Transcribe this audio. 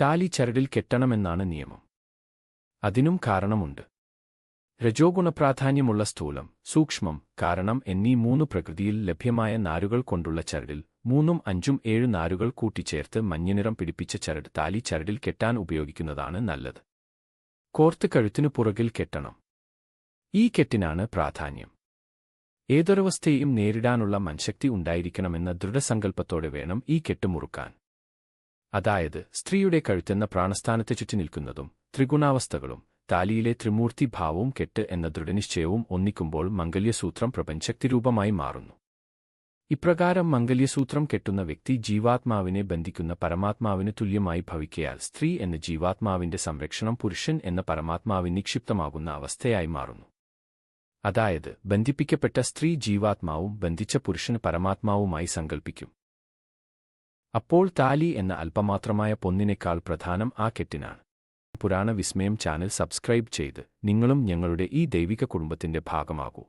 താലി ചരടിൽ കെട്ടണമെന്നാണ് നിയമം. അതിനും കാരണമുണ്ട്. രജോഗുണപ്രാധാന്യമുള്ള സ്ഥൂലം സൂക്ഷ്മം കാരണം എന്നീ മൂന്ന് പ്രകൃതിയിൽ ലഭ്യമായ നാരുകൾ കൊണ്ടുള്ള ചരടിൽ മൂന്നും അഞ്ചും ഏഴ് നാരുകൾ കൂട്ടിച്ചേർത്ത് മഞ്ഞനിറം പിടിപ്പിച്ച ചരട് താലി ചരടിൽ കെട്ടാൻ ഉപയോഗിക്കുന്നതാണ് നല്ലത്. കോർത്ത് കഴുത്തിനു പുറകിൽ കെട്ടണം. ഈ കെട്ടിനാണ് പ്രാധാന്യം. ഏതൊരവസ്ഥയും നേരിടാനുള്ള മൻശക്തി ഉണ്ടായിരിക്കണമെന്ന ദൃഢസങ്കല്പത്തോടെ വേണം ഈ കെട്ട് മുറുക്കാൻ. അതായത് സ്ത്രീയുടെ കഴുത്തെന്ന പ്രാണസ്ഥാനത്തെ ചുറ്റി നിൽക്കുന്നതും ത്രിഗുണാവസ്ഥകളും താലിയിലെ ത്രിമൂർത്തി ഭാവവും കെട്ട് എന്ന ദൃഢനിശ്ചയവും ഒന്നിക്കുമ്പോൾ മംഗല്യസൂത്രം പ്രപഞ്ചക്തിരൂപമായി മാറുന്നു. ഇപ്രകാരം മംഗല്യസൂത്രം കെട്ടുന്ന വ്യക്തി ജീവാത്മാവിനെ ബന്ധിക്കുന്ന പരമാത്മാവിന് തുല്യമായി ഭവിക്കയാൽ സ്ത്രീ എന്ന ജീവാത്മാവിന്റെ സംരക്ഷണം പുരുഷൻ എന്ന പരമാത്മാവിന് നിക്ഷിപ്തമാകുന്ന അവസ്ഥയായി മാറുന്നു. അതായത് ബന്ധിപ്പിക്കപ്പെട്ട സ്ത്രീ ജീവാത്മാവും ബന്ധിച്ച പുരുഷൻ പരമാത്മാവുമായി സങ്കൽപ്പിക്കും. അപ്പോൾ താലി എന്ന അല്പമാത്രമായ പൊന്നിനേക്കാൾ പ്രധാനം ആ കെട്ടിനാണ്. പുരാണ വിസ്മയം ചാനൽ സബ്സ്ക്രൈബ് ചെയ്ത് നിങ്ങളും ഞങ്ങളുടെ ഈ ദൈവിക കുടുംബത്തിന്റെ ഭാഗമാകൂ.